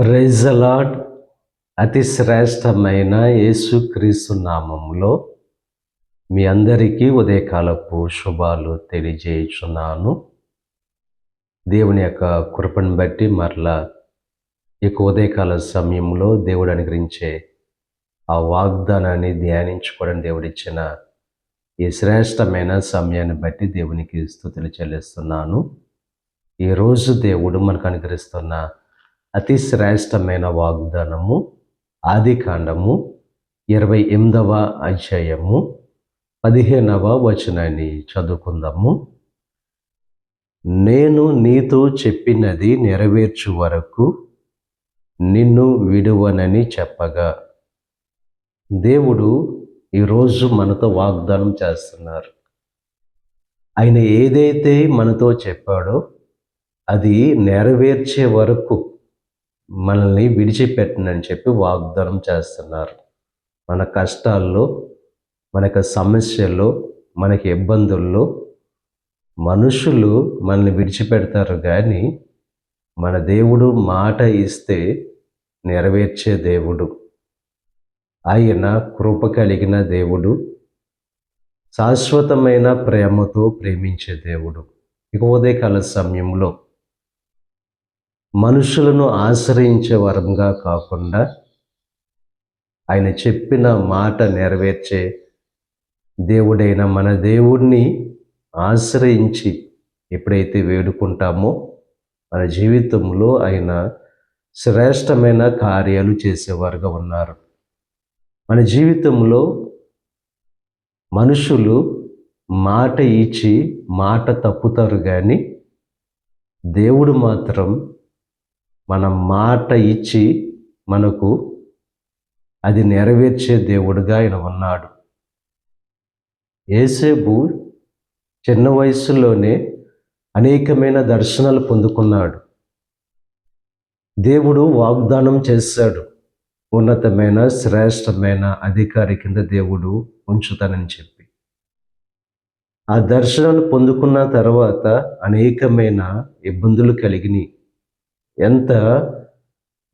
రైజలాడ్ అతి శ్రేష్టమైన యేసుక్రీస్తు నామంలో మీ అందరికీ ఉదయకాలపు శుభాలు తెలియజేయుచున్నాను. దేవుని యొక్క కృపను బట్టి మరలా ఈ ఉదయకాల సమయంలో దేవుడు అనుగ్రహించే ఆ వాగ్దానాన్ని ధ్యానించుకోవడం దేవుడిచ్చిన ఈ శ్రేష్టమైన సమయాన్ని బట్టి దేవునికి స్థుతులు చెల్లిస్తున్నాను. ఈరోజు దేవుడు మనకు అనుగ్రహిస్తున్న అతి శ్రేష్టమైన వాగ్దానము ఆది కాండము ఇరవై ఎనిమిదవ అధ్యాయము పదిహేనవ వచనాన్ని చదువుకుందాము. నేను నీతో చెప్పినది నెరవేర్చు వరకు నిన్ను విడువనని చెప్పగా. దేవుడు ఈరోజు మనతో వాగ్దానం చేస్తున్నారు. ఆయన ఏదైతే మనతో చెప్పాడో అది నెరవేర్చే వరకు మనల్ని విడిచిపెట్టనని చెప్పి వాగ్దానం చేస్తున్నారు. మన కష్టాల్లో మన యొక్క సమస్యల్లో మనకి ఇబ్బందుల్లో మనుషులు మనల్ని విడిచిపెడతారు కానీ మన దేవుడు మాట ఇస్తే నెరవేర్చే దేవుడు. ఆయన కృప కలిగిన దేవుడు శాశ్వతమైన ప్రేమతో ప్రేమించే దేవుడు. ఇక ఉదయకాల సమయంలో మనుషులను ఆశ్రయించే వరంగా కాకుండా ఆయన చెప్పిన మాట నెరవేర్చే దేవుడైన మన దేవుణ్ణి ఆశ్రయించి ఎప్పుడైతే వేడుకుంటామో మన జీవితంలో ఆయన శ్రేష్టమైన కార్యాలు చేసేవారుగా ఉన్నారు. మన జీవితంలో మనుషులు మాట ఇచ్చి మాట తప్పుతారు కానీ దేవుడు మాత్రం మన మాట ఇచ్చి మనకు అది నెరవేర్చే దేవుడుగా ఆయన ఉన్నాడు. ఏసేపు చిన్న వయసులోనే అనేకమైన దర్శనాలు పొందుకున్నాడు. దేవుడు వాగ్దానం చేశాడు. ఉన్నతమైన శ్రేష్టమైన అధికారి కింద దేవుడు ఉంచుతానని చెప్పి. ఆ దర్శనాలు పొందుకున్న తర్వాత అనేకమైన ఇబ్బందులు కలిగినాయి. ఎంత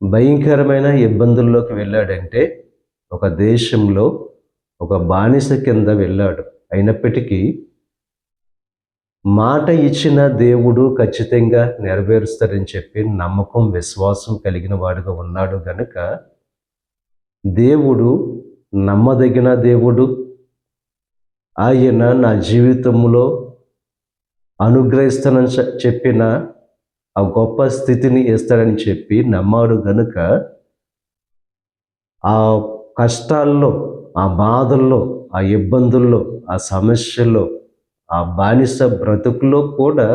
భయంకరమైన ఇబ్బందుల్లోకి వెళ్ళాడంటే ఒక దేశంలో ఒక బానిస కింద వెళ్ళాడు. అయినప్పటికీ మాట ఇచ్చిన దేవుడు ఖచ్చితంగా నెరవేరుస్తాడని చెప్పి నమ్మకం విశ్వాసం కలిగిన వాడుగా ఉన్నాడు గనుక దేవుడు నమ్మదగిన దేవుడు. ఆయన నా జీవితంలో అనుగ్రహిస్తానని చెప్పిన ఆ గొప్ప స్థితిని ఇస్తాడని చెప్పి నమ్మాడు గనుక ఆ కష్టాల్లో ఆ బాధల్లో ఆ ఇబ్బందుల్లో ఆ సమస్యల్లో ఆ బానిస బ్రతుకులో కూడా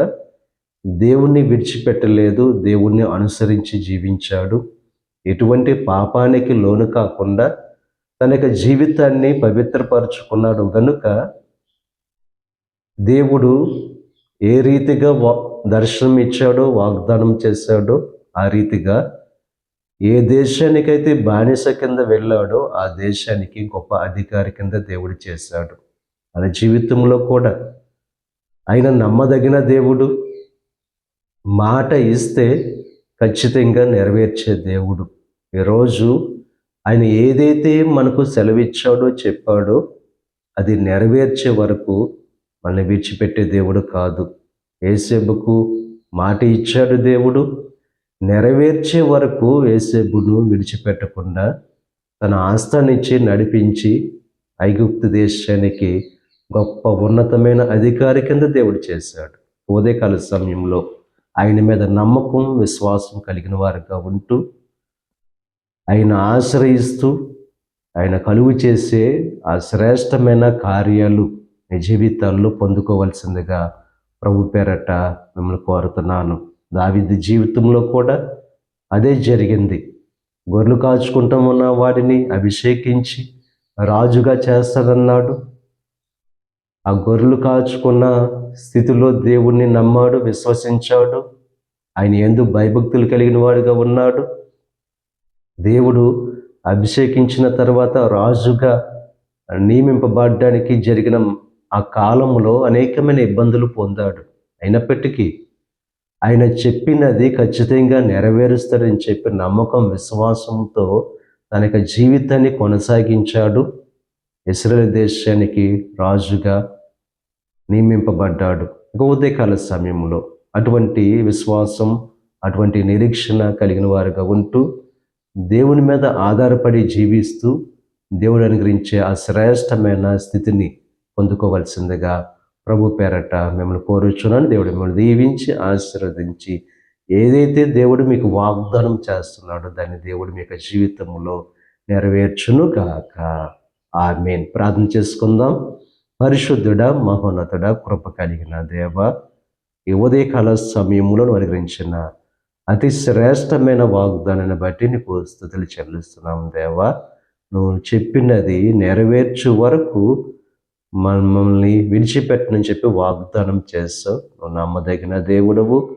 దేవుణ్ణి విడిచిపెట్టలేదు దేవుణ్ణి అనుసరించి జీవించాడు. ఎటువంటి పాపానికి లోను కాకుండా తన యొక్క జీవితాన్ని పవిత్రపరుచుకున్నాడు కనుక దేవుడు ఏ రీతిగా దర్శనం ఇచ్చాడో వాగ్దానం చేశాడో ఆ రీతిగా ఏ దేశానికైతే బానిస కింద వెళ్ళాడో ఆ దేశానికి గొప్ప అధికారి కింద దేవుడు చేశాడు. మన జీవితంలో కూడా ఆయన నమ్మదగిన దేవుడు మాట ఇస్తే ఖచ్చితంగా నెరవేర్చే దేవుడు. ఈరోజు ఆయన ఏదైతే మనకు సెలవిచ్చాడో చెప్పాడో అది నెరవేర్చే వరకు మనల్ని విడిచిపెట్టే దేవుడు కాదు. ఏసేబుకు మాట ఇచ్చాడు దేవుడు. నెరవేర్చే వరకు ఏసేబును విడిచిపెట్టకుండా తన ఆస్థానిచ్చి నడిపించి ఐగుప్తు దేశానికి గొప్ప ఉన్నతమైన అధికారి కింద దేవుడు చేశాడు. ఉదయకాల సమయంలో ఆయన మీద నమ్మకం విశ్వాసం కలిగిన వారుగా ఉంటూ ఆయన ఆశ్రయిస్తూ ఆయన కలుగు చేసే ఆ శ్రేష్టమైన కార్యాలు నిజ జీవితాల్లో పొందుకోవాల్సిందిగా ప్రభు పేరట మిమ్మల్ని కోరుతున్నాను. దావిది జీవితంలో కూడా అదే జరిగింది. గొర్రెలు కాచుకుంటూ ఉన్న వాడిని అభిషేకించి రాజుగా చేస్తాడన్నాడు ఆ గొర్రెలు కాచుకున్న స్థితిలో దేవుణ్ణి నమ్మాడు విశ్వసించాడు. ఆయన ఎందు భయభక్తులు కలిగిన వాడుగా ఉన్నాడు. దేవుడు అభిషేకించిన తర్వాత రాజుగా నియమింపబడ్డానికి జరిగిన ఆ కాలంలో అనేకమైన ఇబ్బందులు పొందాడు. అయినప్పటికీ ఆయన చెప్పినది ఖచ్చితంగా నెరవేరుస్తారని చెప్పి నమ్మకం విశ్వాసంతో తన యొక్క జీవితాన్ని కొనసాగించాడు. ఇస్రాయల్ దేశానికి రాజుగా నియమింపబడ్డాడు. ఇక ఉదయకాల సమయంలో అటువంటి విశ్వాసం అటువంటి నిరీక్షణ కలిగిన వారుగా ఉంటూ దేవుని మీద ఆధారపడి జీవిస్తూ దేవుడు అనుగ్రహించే ఆ శ్రేష్టమైన స్థితిని పొందుకోవలసిందిగా ప్రభు పేరట మిమ్మల్ని కోరుచున్నాను. దేవుడు మిమ్మల్ని దీవించి ఆశీర్వదించి ఏదైతే దేవుడు మీకు వాగ్దానం చేస్తున్నాడో దాన్ని దేవుడు మీ యొక్క జీవితంలో నెరవేర్చును గాక. మెయిన్ ప్రార్థన చేసుకుందాం. పరిశుద్ధుడ మహోన్నతుడ కృప కలిగిన దేవ ఈ ఉదయకాల సమయంలో అనుగ్రహించిన అతి శ్రేష్టమైన వాగ్దానాన్ని బట్టి నీకు స్థుతులు చెల్లిస్తున్నాం దేవా. నువ్వు చెప్పినది నెరవేర్చు వరకు మమ్మల్ని విడిచిపెట్టనని చెప్పి వాగ్దానం చేస్తావు నువ్వు నమ్మదగిన దేవుడవు.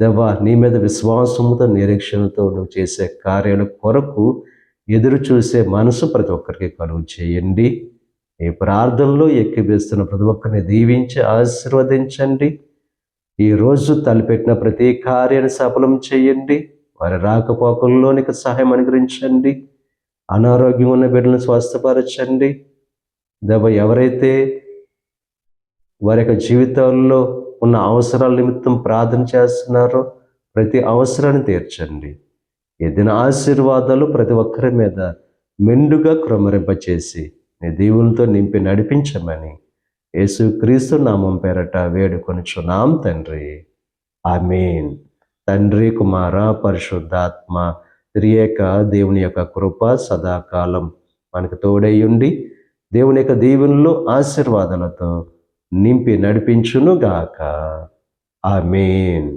దేవా నీ మీద విశ్వాసముతో నిరీక్షణతో నువ్వు చేసే కార్యాల కొరకు ఎదురు చూసే మనసు ప్రతి ఒక్కరికి కలుగు చేయండి. ఈ ప్రార్థనలో ఎక్కివేస్తున్న ప్రతి ఒక్కరిని దీవించి ఆశీర్వదించండి. ఈరోజు తలపెట్టిన ప్రతి కార్యాన్ని సఫలం చేయండి. వారి రాకపోకల్లోనికి సహాయం అనుగ్రహించండి. అనారోగ్యం ఉన్న బిడ్డలను స్వస్థపరచండి. దెబ్బ ఎవరైతే వారి యొక్క జీవితాల్లో ఉన్న అవసరాల నిమిత్తం ప్రార్థన చేస్తున్నారో ప్రతి అవసరాన్ని తీర్చండి. ఏదైనా ఆశీర్వాదాలు ప్రతి ఒక్కరి మీద మెండుగా క్రమరింపచేసి నీ దేవునితో నింపి నడిపించమని యేసు క్రీస్తు నామం పేరట వేడుకొనిచున్నాం తండ్రి. ఆమెన్. తండ్రి కుమార పరిశుద్ధాత్మ త్రియేక దేవుని యొక్క కృప సదాకాలం మనకు తోడై ఉండి దేవుని యొక్క దీవెనలు ఆశీర్వాదాలతో నింపి నడిపించును గాక మెయిన్